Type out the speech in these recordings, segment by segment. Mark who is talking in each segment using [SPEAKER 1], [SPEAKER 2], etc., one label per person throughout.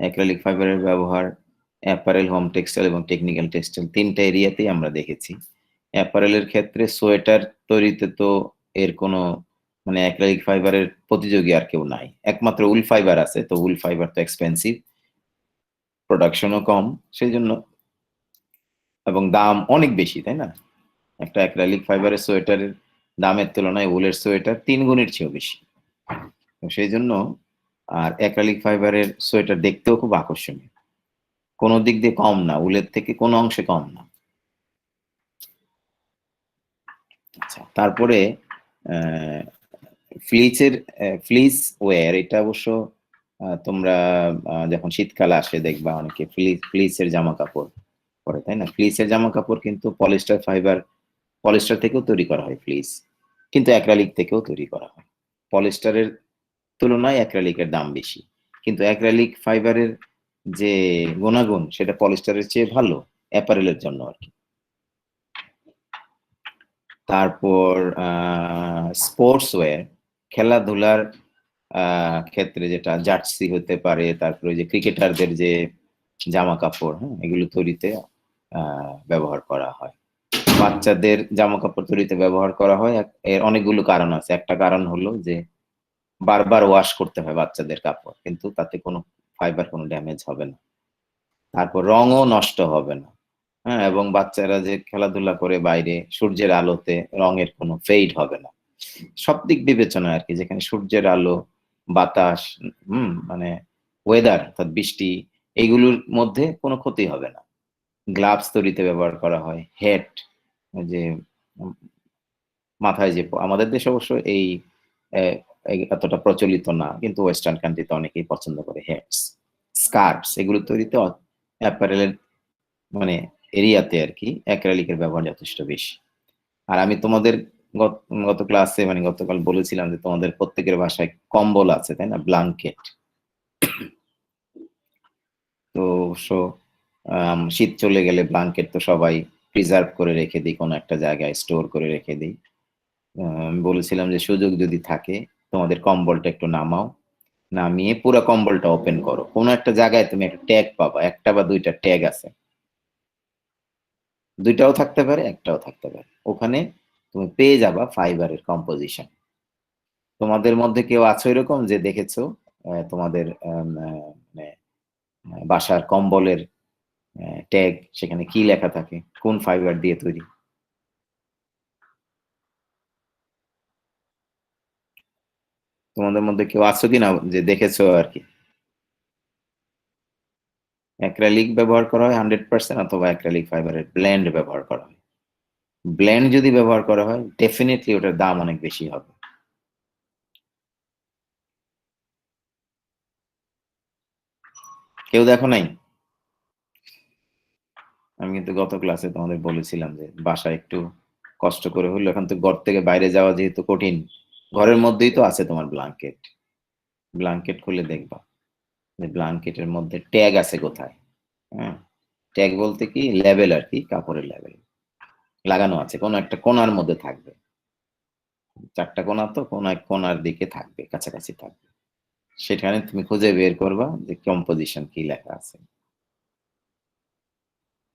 [SPEAKER 1] Acrylic ফাইবারের ব্যবহার apparel home textile এবং টেকনিক্যাল টেক্সটাইল তিনটা এরিয়াতেই আমরা দেখেছি। অ্যাপারেলের ক্ষেত্রে সোয়েটার তৈরিতে তো এর কোনো মানে অ্যাক্রিলিক ফাইবারের প্রতিযোগী আর কেউ নাই। একমাত্র উল ফাইবার আছে, তো উল ফাইবার তো এক্সপেন্সিভ প্রোডাকশনও কম সেই জন্য এবং দাম অনেক বেশি, তাই না? একটা অ্যাক্রাইলিক ফাইবারের সোয়েটারের দামের তুলনায় উলের সোয়েটার তিন গুণের চেয়েও বেশি। সেই জন্য আর অ্যাক্রাইলিক ফাইবারের সোয়েটার দেখতেও খুব আকর্ষণীয়। কোনো দিক দিয়ে কম না, উলের থেকে কোনো অংশে কম না। আচ্ছা তারপরে ফ্লিচের ফ্লিস ওয়্যার এটা অবশ্য তোমরা যখন শীতকাল আসে দেখবা অনেকে ফ্লিসের জামা কাপড় পরে, তাই না? ফ্লিসের জামা কাপড় কিন্তু পলিস্টার ফাইবার পলিস্টার থেকেও তৈরি করা হয় ফ্লিস কিন্তু অ্যাক্রালিক থেকেও তৈরি করা হয়। পলিস্টারের তুলনায় অ্যাক্রালিকের দাম বেশি। কিন্তু অ্যাক্রালিক ফাইবারের যে গুণাগুণ, সেটা পলিস্টারের চেয়ে ভালো, অ্যাপারেলের জন্য আর কি। তারপর স্পোর্টস ওয়্যার খেলাধুলার ক্ষেত্রে যেটা জার্সি হতে পারে, তারপরে যে ক্রিকেটারদের যে জামা কাপড় হ্যাঁ এগুলো তৈরিতে ব্যবহার করা হয়। বাচ্চাদের জামা কাপড় তৈরিতে ব্যবহার করা হয়। এর অনেকগুলো কারণ আছে। একটা কারণ হলো যে বারবার ওয়াশ করতে হয় বাচ্চাদের কাপড়, কিন্তু তাতে কোনো ফাইবার কোনো ড্যামেজ হবে না। তারপর রঙও নষ্ট হবে না। হ্যাঁ এবং বাচ্চারা যে খেলাধুলা করে বাইরে, সূর্যের আলোতে রঙের কোনো ফেড হবে না। সব দিক বিবেচনা আর কি, যেখানে সূর্যের আলো, বাতাস, হম মানে ওয়েদার অর্থাৎ বৃষ্টি এইগুলোর মধ্যে কোনো ক্ষতি হবে না। গ্লাভস তৈরিতে ব্যবহার করা হয় হেড যে মাথায় যে, আমাদের দেশে অবশ্য এই এতটা প্রচলিত না কিন্তু ওয়েস্টার্ন কান্ট্রিতে অনেকেই পছন্দ করে হেডস স্কার্ফস এগুলো তৈরিতে অ্যাপারেলের মানে এরিয়াতে আর কি অ্যাক্রালিকের ব্যবহার যথেষ্ট বেশি। আর আমি তোমাদের গত- ক্লাসে মানে গতকাল বলেছিলাম যে তোমাদের প্রত্যেকের বাসায় কম্বল আছে তাই না? ব্লাঙ্কেট তো আম, শীত চলে গেলে ব্লাঙ্কেট তো সবাই প্রিজার্ভ করে রেখে দিই কোনো একটা জায়গায় স্টোর করে রেখে দিই। বলেছিলাম যে সুযোগ যদি থাকে তোমাদের কম্বলটা একটু নামাও। নামিয়ে পুরো কম্বলটা ওপেন করো। কোনো একটা জায়গায় তুমি একটা ট্যাগ পাবা। একটা বা দুইটা ট্যাগ আছে। দুইটাও থাকতে পারে, একটাও থাকতে পারে। ওখানে তুমি পেয়ে যাবা ফাইবারের কম্পোজিশন তোমাদের মধ্যে কেউ আছো এরকম যে দেখেছ তোমাদের মানে বাসার কম্বলের ট্যাগ সেখানে কি লেখা থাকে? কোন ফাইবার দিয়ে তৈরি? তোমাদের মধ্যে কেউ আছো কিনা যে দেখেছ আর কি অ্যাক্রালিক ব্যবহার করা হয় হান্ড্রেড পার্সেন্ট অথবা অ্যাক্রালিক ফাইবারের ব্লেন্ড ব্যবহার করা হয়। ব্লেন্ড যদি ব্যবহার করা হয় ডেফিনেটলি ওটার দাম অনেক বেশি হবে। কেউ দেখো নাই? আমি কিন্তু গত ক্লাসে তোমাদের বলেছিলাম যে বাসায় একটু কষ্ট করে হলো এখন তো ঘর থেকে বাইরে যাওয়া যেহেতু কঠিন ঘরের মধ্যেই তো আছে তোমার ব্ল্যাঙ্কেট ব্ল্যাঙ্কেট খুলে দেখবা যে ব্ল্যাঙ্কেটের মধ্যে ট্যাগ আছে কোথায়। হ্যাঁ? ট্যাগ বলতে কি? লেভেল আর কি, কাপড়ের লেভেল লাগানো আছে, কোনো একটা কোণার মধ্যে থাকবে। চারটা কোনা তো কোন কোণার দিকে থাকবে, কাছাকাছি থাকবে। সেখানে তুমি খুঁজে বের করবা যে কম্পোজিশন কি লেখা আছে।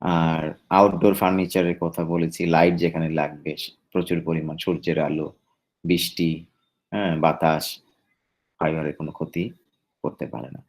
[SPEAKER 1] আর আউটডোর ফার্নিচারের কথা বলেছি লাইট যেখানে লাগবে, প্রচুর পরিমাণ সূর্যের আলো। বৃষ্টি হ্যাঁ বাতাস ফাইবারের কোনো ক্ষতি করতে পারে না।